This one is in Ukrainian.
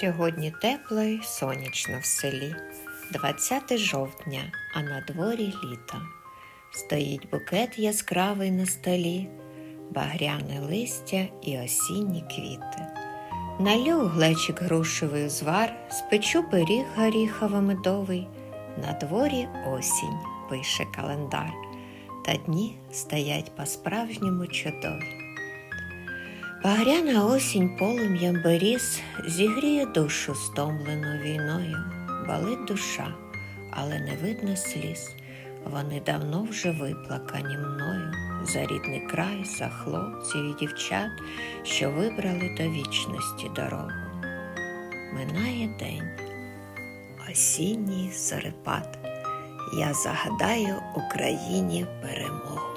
Сьогодні тепло й сонячно в селі. 20 жовтня, а на дворі літо. Стоїть букет яскравий на столі, багряне листя і осінні квіти. Налю глечик грушевий узвар, спечу пиріг горіхово-медовий. На дворі осінь, пише календар, та дні стоять по-справжньому чудові. Багряна осінь полум'ям беріз зігріє душу стомлену війною, болить душа, але не видно сліз. Вони давно вже виплакані мною за рідний край, за хлопців і дівчат, що вибрали до вічності дорогу. Минає день, осінній зорепад. Я загадаю Україні перемогу.